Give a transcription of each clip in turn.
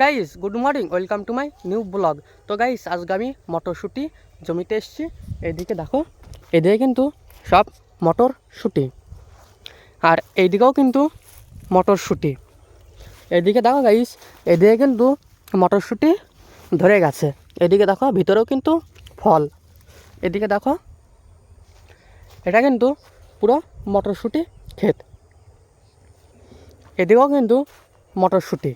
Guys good morning welcome to my new blog তো guys আজকে আমি মটরশুঁটি জমিতে এসেছি। এইদিকে দেখো, এদিকে কিন্তু সব মটরশুঁটি। আর এইদিকেও কিন্তু মটরশুঁটি। এদিকে দেখো গাইস এদিকে কিন্তু মটরশুঁটি ধরে গেছে। এদিকে দেখো, ভিতরেও কিন্তু ফল। এদিকে দেখো, এটা কিন্তু পুরো মটরশুঁটি ক্ষেত। এদিকেও কিন্তু মটরশুঁটি।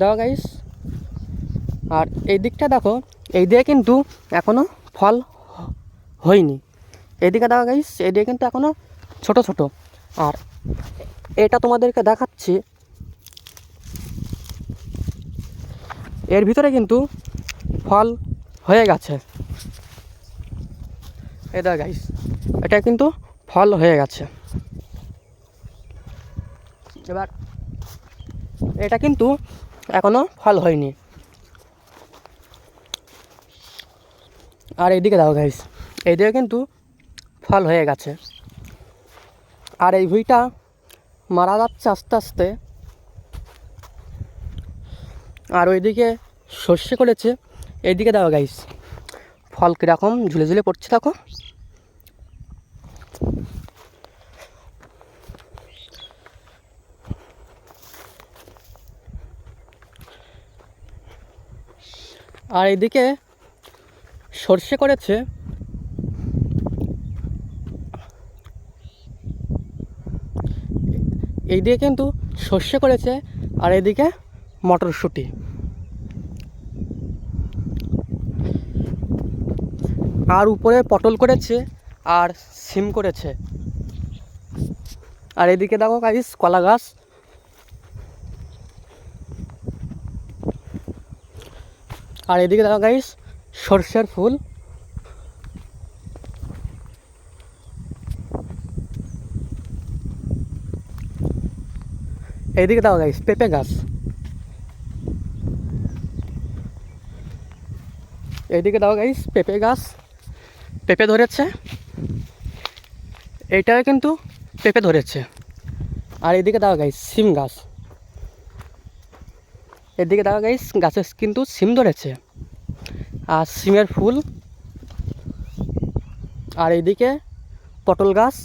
দেখো গাইস আর এই দিকটা দেখো, এই দিকে কিন্তু এখনও ফল হয়নি। এদিকে দেখো গাইস এদিকে কিন্তু এখনও ছোট ছোট। আর এটা তোমাদেরকে দেখাচ্ছি। এর ভিতরে কিন্তু ফল হয়ে গেছে। এই দেখো গাইস এটা কিন্তু ফল হয়ে গেছে। এবার এটা কিন্তু এখনও ফল হয়নি। আর এইদিকে দাও গাইস এইদিকে কিন্তু ফল হয়ে গেছে। আর এই ভুঁইটা মারা যাচ্ছে আস্তে আস্তে। আর ওইদিকে সর্ষে করেছে। এইদিকে দাও গাইস ফল কীরকম ঝুলে ঝুলে পড়ছে দেখো। আর এদিকে সর্ষে করেছে। এইদিকে কিন্তু সর্ষে করেছে আর এদিকে মটরশুঁটি। আর উপরে পটল করেছে আর সিম করেছে। আর এদিকে দেখো গাইস কলা গাছ। আর এদিকে দেখো গাইস সর্ষের ফুল। এইদিকে দেখো গাইস পেঁপে গাছ। এইদিকে দেখো গাইস পেঁপে গাছ। পেঁপে ধরেছে। এইটাও কিন্তু পেঁপে ধরেছে। আর এদিকে দেখো গাইস সিম গাছ। এদিকে দেখা গাইস গাছে কিন্তু সিম ধরেছে। আর সিমের ফুল। আর এদিকে পটল গাছ।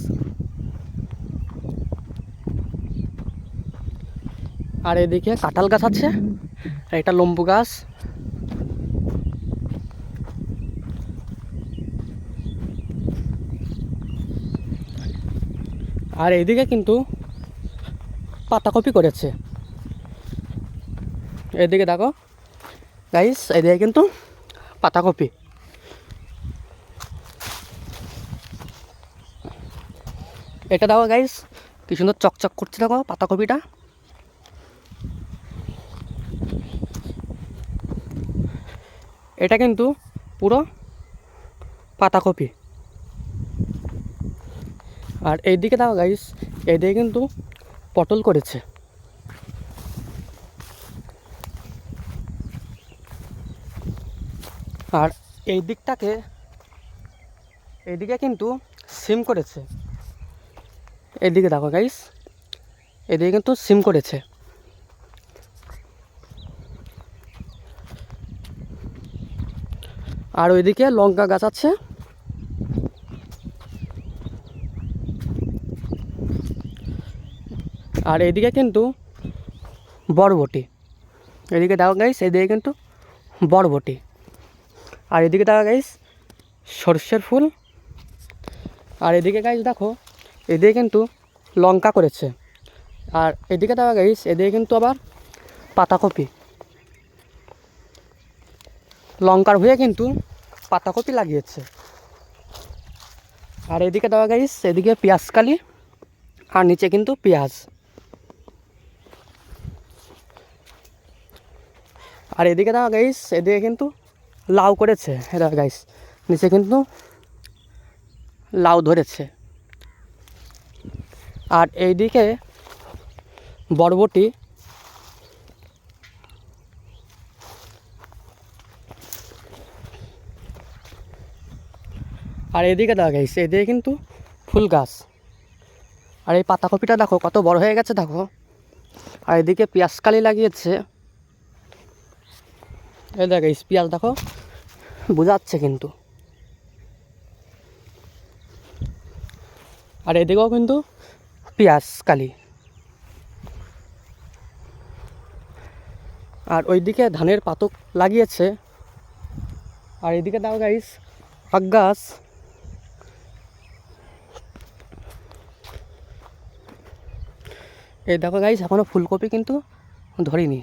আর এদিকে কাঁঠাল গাছ আছে। এটা লম্বু গাছ। আর এইদিকে কিন্তু পাতাকপি করেছে। এদিকে দেখো। গাইস এদিকে কিন্তু পাতাকপি। এটা দেখো গাইস কি সুন্দর চকচক করছে দেখো পাতাকপিটা। এটা কিন্তু পুরো পাতাকপি। আর এইদিকে দেখো গাইস এইদিকে কিন্তু পটল করেছে। আর এই দিকটাকে এইদিকে কিন্তু সিম করেছে। এদিকে দেখো গাইস এদিকে কিন্তু সিম করেছে। আর ওইদিকে লঙ্কা গাছ আছে। আর এদিকে কিন্তু বরবটি। এদিকে দেখো গাইস এদিকে কিন্তু বরবটি। আর এদিকে দেখো গাইস, সর্ষের ফুল। আর এদিকে গাইস দেখো, এদিকে কিন্তু লঙ্কা করেছে। আর এদিকে দেখো গাইস, এদিকে কিন্তু আবার পাতাকপি। লঙ্কার হয়ে কিন্তু পাতাকপি লাগিয়েছে। আর এদিকে দেওয়া গাইস, এদিকে পেঁয়াজকালি আর নিচে কিন্তু পেঁয়াজ। আর এদিকে দেওয়া গাইস, এদিকে কিন্তু লাউ করেছে। এটা গাইস নিচে কিন্তু লাউ ধরেছে। আর এইদিকে বরবটি আর এদিকে দেখা গাইছে এদিকে কিন্তু ফুল গাছ। আর এই পাতাকপিটা দেখো, কত বড় হয়ে গেছে দেখো। আর এদিকে পেঁয়াজকালি লাগিয়েছে। এই দেখো পেঁয়াজ দেখো। বোঝাচ্ছে কিন্তু। আর এদিকেও কিন্তু পেঁয়াজ, কালি। আর ওইদিকে ধানের পাতক লাগিয়েছে। আর এদিকে দাও গাইস আখ গাছ। এই দেখো গাইস এখনও ফুলকপি কিন্তু ধরিনি।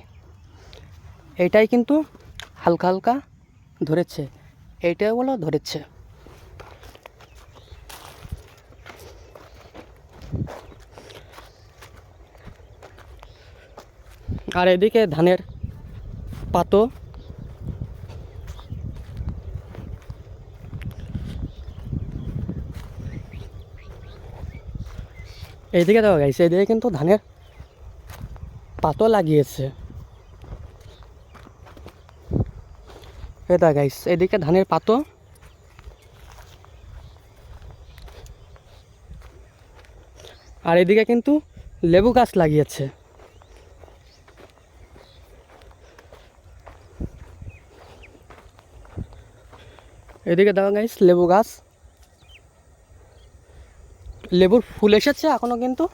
এটাই কিন্তু হালকা হালকা ধরেছে। এইটাও বলো ধরেছে। আর এদিকে ধানের পাতো। এইদিকে দেখো গাইছে এদিকে কিন্তু ধানের পাতো লাগিয়েছে। এটা গাইস এদিকে ধানের পাতো। আর এদিকে কিন্তু লেবু গাছ লাগিয়েছে। এদিকে দেখো গাইস লেবু গাছ। লেবুর ফুল এসেছে এখনও কিন্তু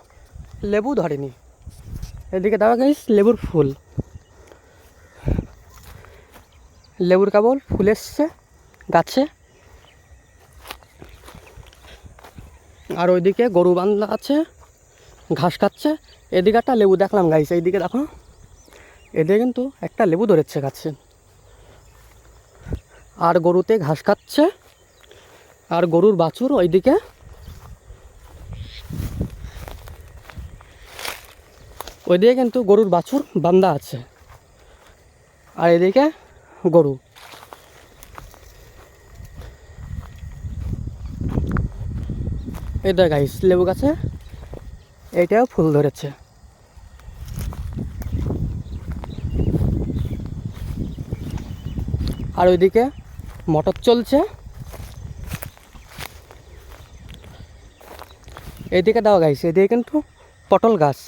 লেবু ধরেনি। এদিকে দেখো গাইস লেবুর ফুল। লেবুর কাবল ফুল এসছে, গাছে। আর ওইদিকে গরু বান্ধা আছে, ঘাস খাচ্ছে। এদিকে একটা লেবু দেখলাম, গাইস, এইদিকে দেখো। এদিকে কিন্তু একটা লেবু ধরেছে গাছে। আর গরুতে ঘাস খাচ্ছে, আর গরুর বাছুর ওইদিকে। ওইদিকে কিন্তু গরুর বাছুর বান্ধা আছে। আর এদিকে গরু। এটা গাইস লেবু গাছে। এটাও ফুল ধরেছে। আর ওইদিকে মটর চলছে। এদিকে দাও গাইস, এদিকে কিন্তু পটল গাছ।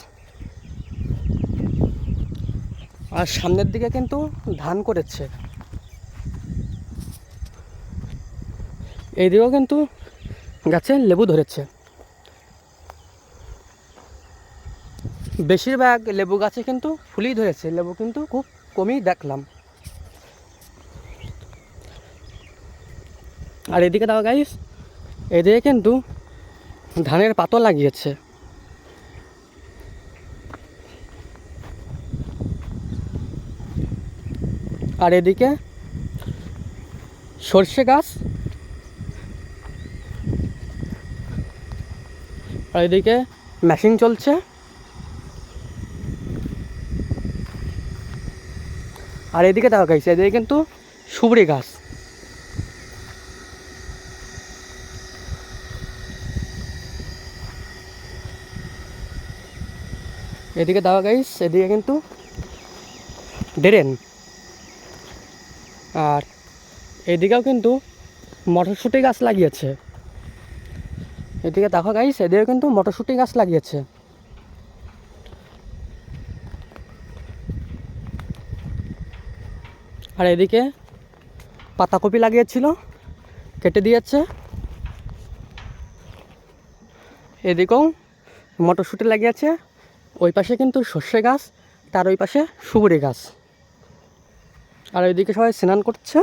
আর সামনের দিকে কিন্তু ধান করেছে। এইদিকেও কিন্তু গাছে লেবু ধরেছে। বেশিরভাগ লেবু গাছে কিন্তু ফুলই ধরেছে, লেবু কিন্তু খুব কমই দেখলাম। আর এদিকে দাও গাইস এদিকে কিন্তু ধানের পাতা লাগিয়েছে। আর এদিকে সর্ষে গাছ আর এদিকে মেশিন চলছে। আর এদিকে দেখা গাইছে এদিকে কিন্তু সুবড়ি গাছ। এদিকে দাওয়া গাইস এদিকে কিন্তু ডেরেন আর এদিকেও কিন্তু মটরশুঁটি গাছ লাগিয়েছে। এদিকে দেখো গাইস এদিকে কিন্তু মটরশুঁটি গাছ লাগিয়েছে। আর এদিকে পাতাকপি লাগিয়েছিল, কেটে দিয়েছে। এদিকেও মটরশুঁটি লাগিয়েছে, ওই পাশে কিন্তু সর্ষে গাছ, তার ওই পাশে সুবরি গাছ। আর ওইদিকে সবাই স্নান করছে।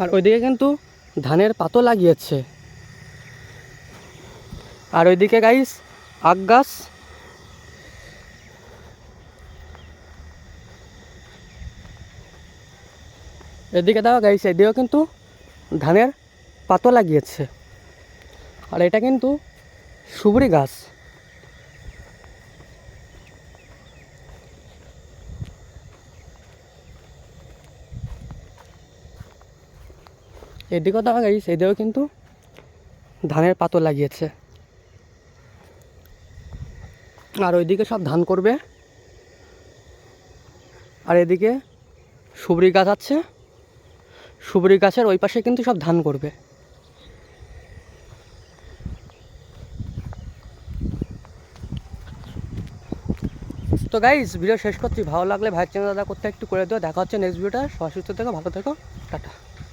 আর ওইদিকে কিন্তু ধানের পাতো লাগিয়েছে। আর ওইদিকে গাইস আখ গাছ। এদিকে দেওয়া গাইছে এদিকেও কিন্তু ধানের পাতো লাগিয়েছে। আর এটা কিন্তু সুবরি গাছ। এদিকেও দেওয়া গাইছে এদিকেও কিন্তু ধানের পাতো লাগিয়েছে। আর ওইদিকে সব ধান করবে। আর এদিকে সুবরি গাছ আছে। সুবরি গাছের ওই পাশে কিন্তু সব ধান করবে। তো গাইজ ভিডিও শেষ করছি। ভালো লাগলে ভাইয়ের চ্যানেল দাদা করতে একটু করে দিও। দেখা হচ্ছে নেক্সট ভিডিওটা সবাই সুস্থ থেকো, ভালো থেকো। টাটা।